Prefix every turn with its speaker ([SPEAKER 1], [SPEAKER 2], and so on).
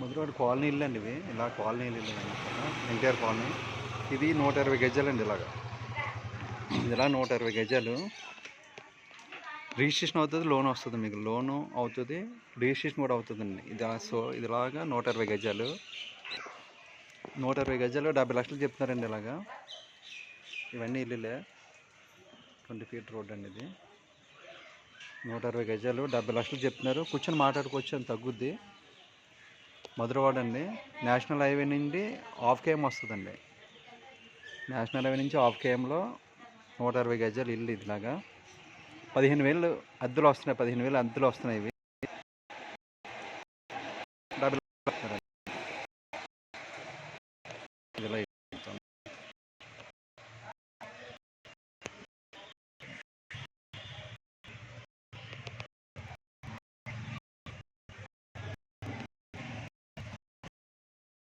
[SPEAKER 1] Madhurawada colony ఇల్లు అండి ఇవి. ఇలా కాలనీ ఇల్లు ఎన్టీఆర్ కాలనీ. ఇది నూట ఇరవై గజాలు అండి ఇలాగా. ఇలా నూట ఇరవై గజాలు. రిజిస్ట్రేషన్ అవుతుంది లోన్ వస్తుంది మీకు. లోను అవుతుంది రిజిస్ట్రేషన్ కూడా అవుతుందండి. ఇది సో ఇదిలాగా నూట ఇరవై గజాలు. నూట ఇరవై గజాలు డెబ్బై లక్షలు చెప్తున్నారండి ఇలాగా. ఇవన్నీ ఇల్లులే. ట్వంటీ ఫీట్ రోడ్ అండి ఇది. నూట ఇరవై గజాలు డెబ్బై లక్షలు చెప్తున్నారు. కూర్చొని మాట్లాడుకోవచ్చు అని తగ్గుద్ది. మధురవాడ అండి. నేషనల్ హైవే నుండి హాఫ్ కేఎం వస్తుందండి. నేషనల్ హైవే నుంచి హాఫ్ కేఎంలో నూట అరవై గజాలు ఇల్లు ఇదిలాగా. పదిహేను వేలు అద్దెలు వస్తున్నాయి పదిహేను వేలు అద్దెలు వస్తున్నాయి ఇవి.